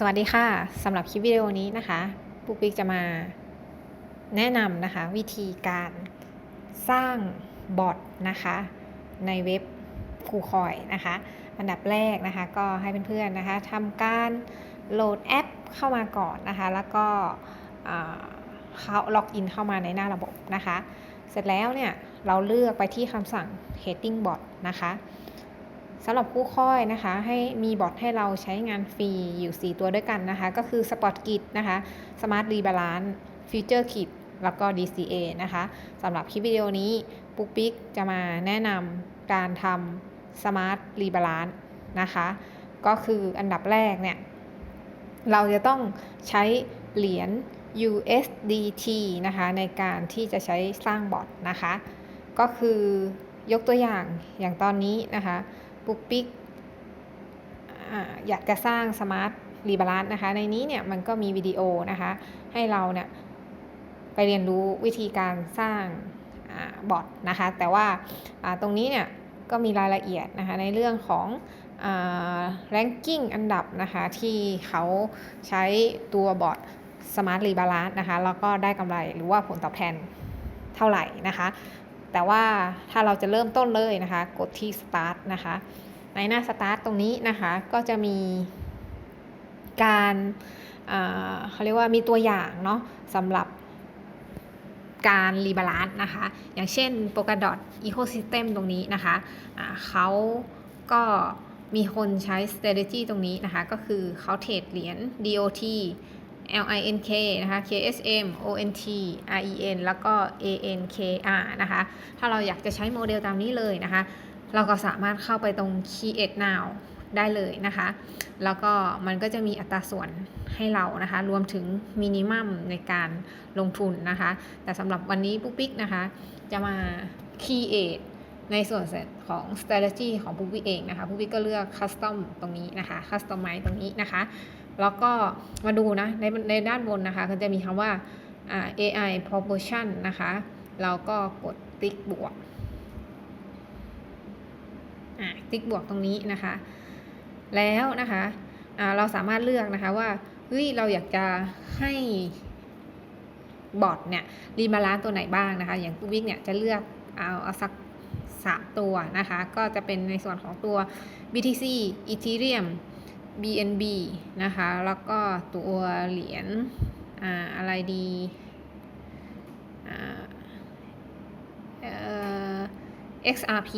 สวัสดีค่ะสำหรับคลิปวิดีโอนี้นะคะปุ๊กปิ๊กจะมาแนะนำนะคะ วิธีการสร้างบอทนะคะ ในเว็บคูคอยนะคะ อันดับแรกนะคะ ก็ให้เพื่อนๆนะคะทำการโหลดแอปเข้ามาก่อนนะคะ แล้วก็เข้าล็อกอินเข้ามาในหน้าระบบนะคะ เสร็จแล้วเนี่ย เราเลือกไปที่คำสั่ง heading bot นะคะ สำหรับคู่ค่อยนะคะ ให้มีบอทให้เราใช้งานฟรีอยู่ 4 ตัวด้วยกันนะคะ ก็คือ Spot Kit นะคะ Smart Rebalance Future Kit แล้วก็ DCA นะคะสำหรับคลิปวิดีโอนี้ปุ๊กปิ๊กจะมาแนะนำการทำ Smart Rebalance นะคะ ก็คืออันดับแรกเนี่ย เราจะต้องใช้เหรียญ USDT นะคะในการที่จะใช้สร้างบอทนะคะ ก็คือยกตัวอย่างอย่างตอนนี้นะคะ ปุ๊กปิ๊กออยากจะสร้างสมาร์ทรีบาลานซ์นะคะ ในนี้เนี่ยมันก็มีวิดีโอนะคะ ให้เราเนี่ยไปเรียนรู้วิธีการสร้างบอทนะคะ แต่ว่าตรงนี้เนี่ยก็มีรายละเอียดนะคะในเรื่องของ ranking อันดับนะคะที่เขาใช้ตัวบอท Smart Rebalance นะคะแล้วก็ได้กำไรหรือว่าผลตอบแทนเท่าไหร่นะคะ แต่ว่าถ้าเราจะเริ่มต้นเลยนะคะ กดที่ Start นะคะ ในหน้า Start ตรงนี้นะคะ ก็จะมีการเขาเรียกว่ามีตัวอย่างเนาะสำหรับการรีบาลานซ์นะคะ อย่างเช่น Polkadot Ecosystem ตรงนี้นะคะะเขาก็มีคนใช้ strategy ตรงนี้นะคะ ก็คือเขาเทรดเหรียญ DOT LINK นะคะ KSM ONT REN แล้วก็ ANKR นะคะ ถ้าเราอยากจะใช้โมเดลตามนี้เลยนะคะ เราก็สามารถเข้าไปตรง Create Now ได้เลยนะคะ แล้วก็มันก็จะมีอัตราส่วนให้เรานะคะ รวมถึงมินิมัมในการลงทุนนะคะ แต่สำหรับวันนี้ปุ๊กปิ๊กนะคะ จะมา Create ในส่วนของ strategy ของปุ๊กปิ๊กเองนะคะปุ๊กปิ๊กก็เลือก custom ตรงนี้นะคะ customize ตรงนี้นะคะ แล้วก็มาดูนะในในด้านบนนะคะก็จะมีคำว่า AI proportion นะคะเราก็กดติ๊กบวกติ๊กบวกตรงนี้นะคะ แล้วนะคะเราสามารถเลือกนะคะว่าเฮ้ยเราอยากจะให้บอทเนี่ยรีบาลานซ์ตัวไหนบ้างนะคะ อย่างปุ๊กวิกเนี่ยจะเลือกเอาเอาสัก3ตัวนะคะ ก็จะเป็นในส่วนของตัว BTC Ethereum BNB นะคะ แล้วก็ตัวเหรียญอ่าอะไรดีอ่า XRP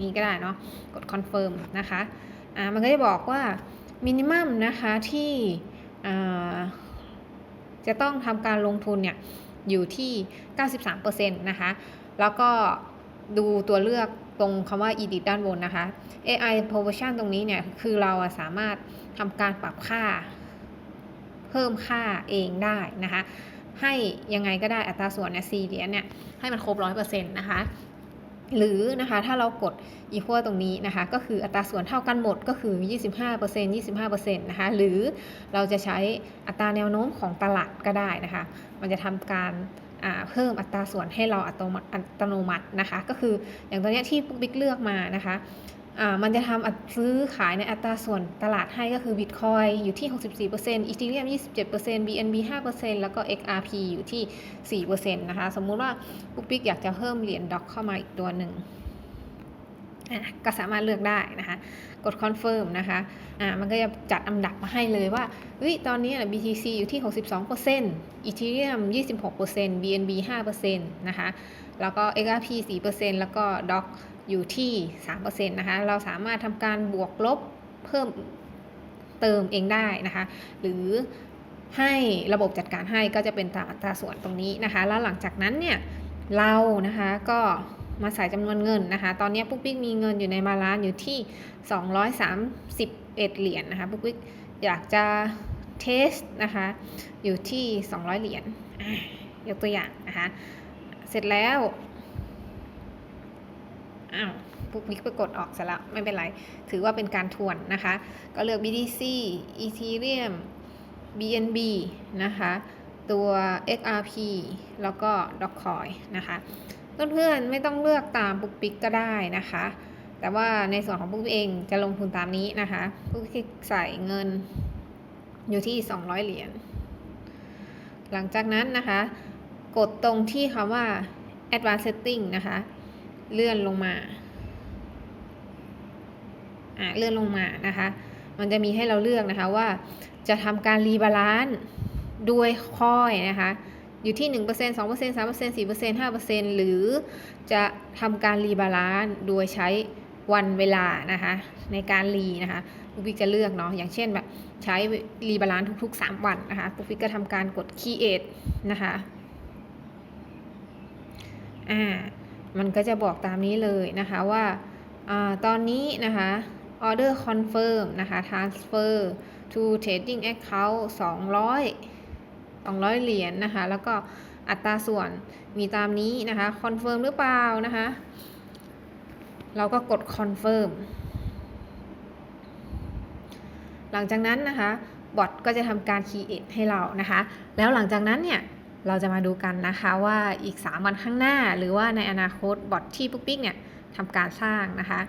นี้ก็ได้เนาะ กด confirm นะคะ อ่า มันก็จะบอกว่ามินิมัมนะคะที่อ่าจะต้องทำการลงทุนเนี่ยอยู่ที่ 93%นะคะ แล้วก็ดูตัวเลือก ตรงคำว่า edit ด้านบนนะคะ AI proportion ตรงนี้เนี่ย คือเราสามารถทำการปรับค่า เพิ่มค่าเองได้นะคะ ให้ยังไงก็ได้อัตราส่วนเนี่ย4เหรียญเนี่ย ให้มันครบร้อยเปอร์เซ็นต์นะคะหรือนะคะถ้าเรากด equal ตรงนี้นะคะ ก็คืออัตราส่วนเท่ากันหมดก็คือ 25% 25%นะคะหรือเราจะใช้อัตราแนวโน้มของตลาดก็ได้นะคะ มันจะทำการ เพิ่มอัตราส่วนให้เราอัตโนมัตินะคะ ก็คืออย่างตัวนี้ที่ปุ๊กบิ๊กเลือกมานะคะมันจะทำซื้อขายในอัตราส่วนตลาดให้ก็คือ Bitcoin อยู่ที่ 64% Ethereum 27% BNB 5%แล้วก็ XRP อยู่ที่ 4%นะคะ สมมุติว่าปุ๊กปิ๊กอยากจะเพิ่มเหรียญด็อกเข้ามาอีกตัวหนึ่ง ก็สามารถเลือกได้นะคะกด confirm นะคะะมันก็จะจัดอันดับมาให้เลยว่าเฮ้ยตอนนี้ BTC อยู่ที่ 62% Ethereum 26% BNB 5%นะคะแล้วก็ XRP 4%แล้วก็ DOC อยู่ที่ 3%นะคะเราสามารถทำการบวกลบเพิ่มเติมเองได้นะคะหรือให้ระบบจัดการให้ก็จะเป็นตามอัตราส่วนตรงนี้นะคะ แล้วหลังจากนั้นเนี่ยเรานะคะก็ มาใส่จำนวนเงินนะคะ ตอนนี้ปุ๊กปิ๊กมีเงินอยู่ในมาลานอยู่ที่ 231 เหรียญนนะคะปุ๊กปิ๊กอยากจะเทสนะคะอยู่ที่ 200 เหรียญยกตัวอย่างนะคะเสร็จแล้วอ้าวปุ๊กนิกไปกดออกซะแล้วไม่เป็นไร ถือว่าเป็นการทวนนะคะ ก็เลือก BTC Ethereum BNB นะคะ ตัว XRP แล้วก็ Dogecoin นะคะ เพื่อนๆไม่ต้องเลือกตามปุ๊กปิ๊กก็ได้นะคะ แต่ว่าในส่วนของปุ๊กเองจะลงทุนตามนี้นะคะปุ๊กคลิกใส่เงินอยู่ที่ 200 เหรียญหลังจากนั้นนะคะ กดตรงที่คำว่า advanced setting นะคะ เลื่อนลงมาอ่าเลื่อนลงมานะคะ มันจะมีให้เราเลือกนะคะว่าจะทำการรีบาลานซ์ด้วยคอยนะคะ อยู่ที่ 1% 2% 3% 4% 5%หรือจะทำการรีบาลานซ์โดยใช้วันเวลานะคะในการรีนะคะปุ๊กปิ๊กจะเลือกเนาะอย่างเช่นแบบใช้รีบาลานซ์ทุก ๆ 3 วันนะคะปุ๊กปิ๊กก็ทำการกด create นะคะอ่ามันก็จะบอกตามนี้เลยนะคะว่าอาตอนนี้นะคะ order confirm นะคะ transfer to trading account 200 200 เหรียญนะคะ แล้วก็อัตราส่วนมีตามนี้นะคะคอนเฟิร์มหรือเปล่านะคะ เราก็กดคอนเฟิร์มหลังจากนั้นนะคะบอทก็จะทำการ create ให้เรานะคะ แล้วหลังจากนั้นเนี่ยเราจะมาดูกันนะคะว่าอีก 3 วันข้างหน้า หรือว่าในอนาคตบอทที่ปุ๊กปิ๊กเนี่ยทำการสร้างนะคะ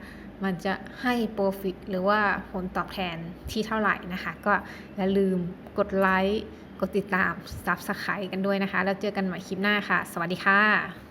มันจะให้ profit หรือว่าผลตอบแทนที่เท่าไหร่นะคะ ก็อย่าลืมกดไลค์ กดติดตาม Subscribe กันด้วยนะคะ แล้วเจอกันใหม่คลิปหน้าค่ะ สวัสดีค่ะ